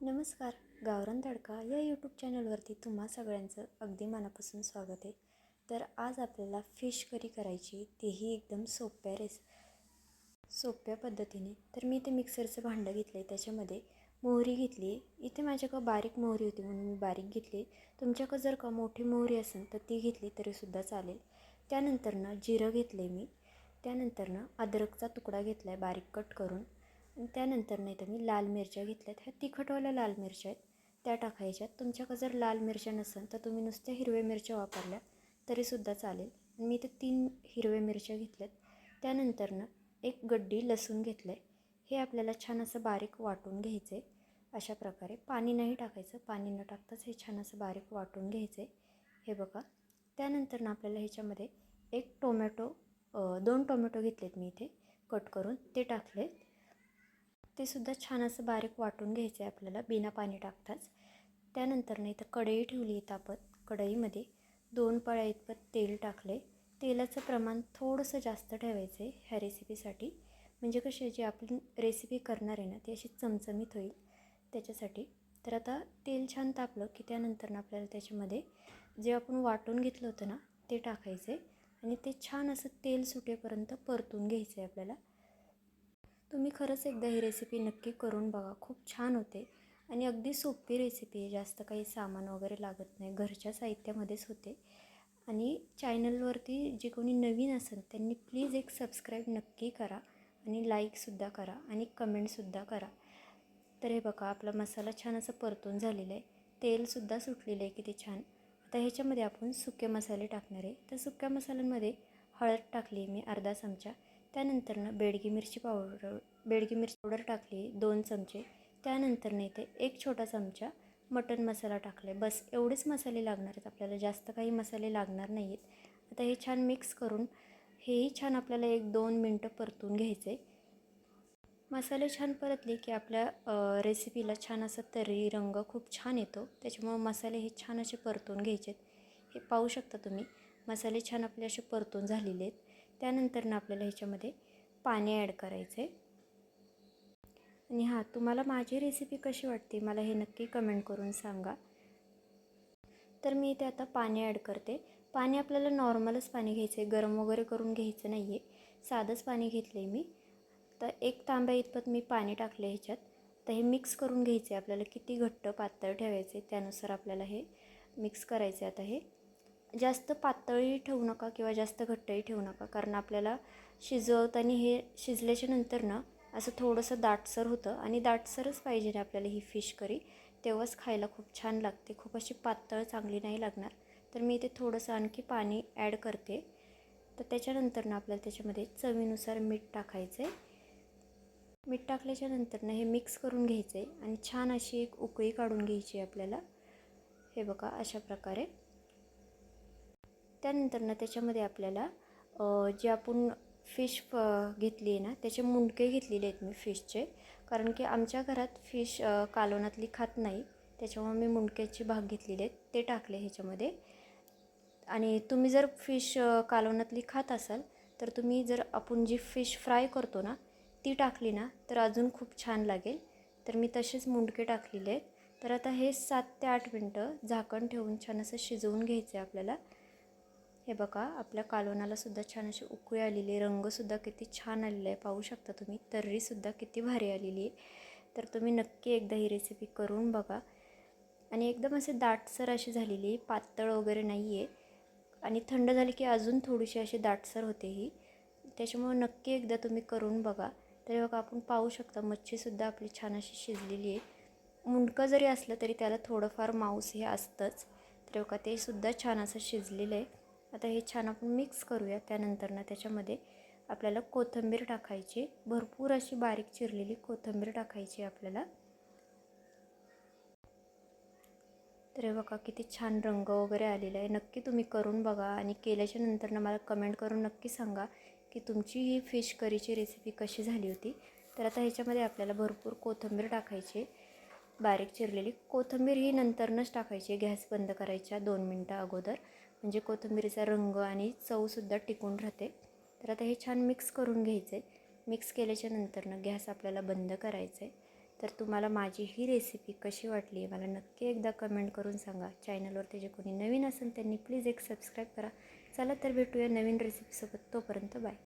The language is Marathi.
नमस्कार गावरान तडका या यूट्यूब चॅनलवरती तुम्हा सगळ्यांचं अगदी मनापासून स्वागत आहे. तर आज आपल्याला फिश करी करायची तेही एकदम सोप्या रेस सोप्या पद्धतीने. तर मी इथे मिक्सरचं भांडं घेतलं आहे त्याच्यामध्ये मोहरी घेतली आहे इथे माझ्याकडं बारीक मोहरी होती म्हणून मी बारीक घेतली तुमच्याकडं जर का मोठी मोहरी असेल तर ती घेतली तरीसुद्धा चालेल. त्यानंतरनं जिरं घेतलं आहे मी. त्यानंतरनं अद्रकचा तुकडा घेतला आहे बारीक कट करून. त्यानंतर नाही तर मी लाल मिरच्या घेतल्यात. ह्या तिखटवाल्या लाल मिरच्या आहेत. त्या टाकायच्यात. तुमच्याकडे जर लाल मिरच्या नसेल तर तुम्ही नुसत्या हिरव्या मिरच्या वापरल्या तरीसुद्धा चालेल. मी इथे तीन हिरव्या मिरच्या घेतल्यात. त्यानंतरनं एक गड्डी लसूण घेतलं आहे हे आपल्याला छान असं बारीक वाटून घ्यायचं आहे अशा प्रकारे पाणी नाही टाकायचं. पाणी न टाकताच हे छान असं बारीक वाटून घ्यायचं आहे हे बघा. त्यानंतरनं आपल्याला ह्याच्यामध्ये एक टोमॅटो दोन टोमॅटो घेतलेत मी इथे कट करून. ते टाकले ते सुद्धा छान असं बारीक वाटून घ्यायचं आहे आपल्याला बिना पाणी टाकताच. त्यानंतर नाही तर कढई ठेवली आहे तापत कढईमध्ये. दोन पळ्या इतपत तेल टाकले. तेलाचं प्रमाण थोडंसं जास्त ठेवायचं आहे ह्या रेसिपीसाठी म्हणजे कशी जी आपण रेसिपी करणार आहे ना ती अशी चमचमीत होईल त्याच्यासाठी. तर आता तेल छान तापलं की त्यानंतर आपल्याला त्याच्यामध्ये जे आपण वाटून घेतलं होतं ना ते टाकायचं आहे. आणि ते छान असं तेल सुटेपर्यंत परतून घ्यायचं आहे आपल्याला. तुम्ही खरंच एकदा ही रेसिपी नक्की करून बघा. खूप छान होते. आणि अगदी सोपी रेसिपी आहे. जास्त काही सामान वगैरे लागत नाही. घरच्या साहित्यामध्येच होते. आणि चॅनलवरती जे कोणी नवीन असेल त्यांनी प्लीज एक सबस्क्राईब नक्की करा. आणि लाईकसुद्धा करा. आणि कमेंटसुद्धा करा. तर हे बघा आपला मसाला छान असं परतून झालेला आहे. तेलसुद्धा सुटलेलं आहे किती छान. आता ह्याच्यामध्ये आपण सुके मसाले टाकणार आहे. तर सुक्या मसाल्यांमध्ये हळद टाकली मी अर्धा चमचा. त्यानंतरनं बेडगी मिरची पावडर बेडगी मिरची पावडर टाकली दोन चमचे. त्यानंतर इथे एक छोटा चमचा मटन मसाला टाकला आहे बस एवढेच मसाले लागणार आहेत आपल्याला. जास्त काही मसाले लागणार नाही आहेत आता हे छान मिक्स करून हेही छान आपल्याला एक दोन मिनटं परतून घ्यायचे मसाले छान परतले की आपल्या रेसिपीला छान असा तर्री रंग खूप छान येतो. त्याच्यामुळं मसाले हे छान असे परतून घ्यायचे हे पाहू शकता तुम्ही मसाले छान आपले असे परतून झालेले आहेत. त्यानंतर आपल्याला ह्याच्यामध्ये पाणी ॲड करायचं आहे आणि हां तुम्हाला माझी रेसिपी कशी वाटते मला हे नक्की कमेंट करून सांगा. तर मी इथे आता पाणी ॲड करते. पाणी आपल्याला नॉर्मलच पाणी घ्यायचं आहे गरम वगैरे करून घ्यायचं नाही आहे साधंच पाणी घेतलं आहे मी. तर एक तांब्या इतपत मी पाणी टाकले ह्याच्यात. तर हे मिक्स करून घ्यायचं आहे आपल्याला किती घट्ट पातळ ठेवायचे त्यानुसार आपल्याला हे मिक्स करायचं आहे आता हे. जास्त पातळही ठेवू नका किंवा जास्त घट्टही ठेवू नका. कारण आपल्याला शिजवताना हे शिजल्याच्या नंतर ना असं थोडंसं दाटसर होतं आणि दाटसरच पाहिजे ना आपल्याला ही फिश करी. तेव्हाच खायला खूप छान लागते. खूप अशी पातळ चांगली नाही लागणार. तर मी इथे थोडंसं आणखी पाणी ॲड करते. तर त्याच्यानंतर ना आपल्याला त्याच्यामध्ये चवीनुसार मीठ टाकायचं. आहे मीठ टाकल्याच्या नंतर हे मिक्स करून घ्यायचं आहे आणि छान अशी एक उकळी काढून घ्यायची आहे आपल्याला. हे बघा अशा प्रकारे. त्यानंतर ना त्याच्यामध्ये आपल्याला जे आपण फिश घेतली आहे ना त्याचे मुंडके घेतलेले आहेत मी फिशचे कारण की आमच्या घरात फिश कालवणातली खात नाही. त्याच्यामुळे मी मुंडक्याचे भाग घेतलेले आहेत. ते टाकले ह्याच्यामध्ये. आणि तुम्ही जर फिश कालवणातली खात असाल तर तुम्ही जर आपण जी फिश फ्राय करतो ना ती टाकली ना तर अजून खूप छान लागेल. तर मी तसेच मुंडके टाकलेले आहेत. तर आता हे सात ते आठ मिनटं झाकण ठेवून छान असं शिजवून घ्यायचं आहे आपल्याला. हे बघा आपल्या कालवनाला सुद्धा छान अशी उकळी आलेली आहे. रंगसुद्धा किती छान आलेला आहे. पाहू शकता तुम्ही तर्रीसुद्धा किती भारी आलेली आहे. तर तुम्ही नक्की एकदा ही रेसिपी करून बघा. आणि एकदम असे दाटसर अशी झालेली आहे. पातळ वगैरे नाही आहे आणि थंड झाली की अजून थोडीशी अशी दाटसर होते ही. त्याच्यामुळं नक्की एकदा तुम्ही करून बघा. तरी बघा आपण पाहू शकता मच्छीसुद्धा आपली छान अशी शिजलेली आहे. मुंडकं जरी असलं तरी त्याला थोडंफार मांस हे असतंच. तर बघा ते सुद्धा छान असं शिजलेलं आहे. आता हे छान आपण मिक्स करूया त्यानंतर ना त्याच्यामध्ये आपल्याला कोथिंबीर टाकायची. भरपूर अशी बारीक चिरलेली कोथिंबीर टाकायची आपल्याला. तर हे बघा किती छान रंग वगैरे आलेला आहे. नक्की तुम्ही करून बघा आणि केल्याच्यानंतर ना मला कमेंट करून नक्की सांगा की तुमची ही फिश करीची रेसिपी कशी झाली होती. तर आता ह्याच्यामध्ये आपल्याला भरपूर कोथिंबीर टाकायची. बारीक चिरलेली कोथिंबीर ही नंतरनंच टाकायची. गॅस बंद करायच्या दोन मिनटं अगोदर. म्हणजे कोथिंबीरीचा रंग आणि चवसुद्धा टिकून राहते. तर आता हे छान मिक्स करून घ्यायचं आहे मिक्स केल्याच्या नंतरनं गॅस आपल्याला बंद करायचं आहे तर तुम्हाला माझी ही रेसिपी कशी वाटली आहे मला नक्की एकदा कमेंट करून सांगा. चॅनलवरती जे कोणी नवीन असेल त्यांनी प्लीज एक सबस्क्राईब करा. चला तर भेटूया नवीन रेसिपीसोबत तोपर्यंत बाय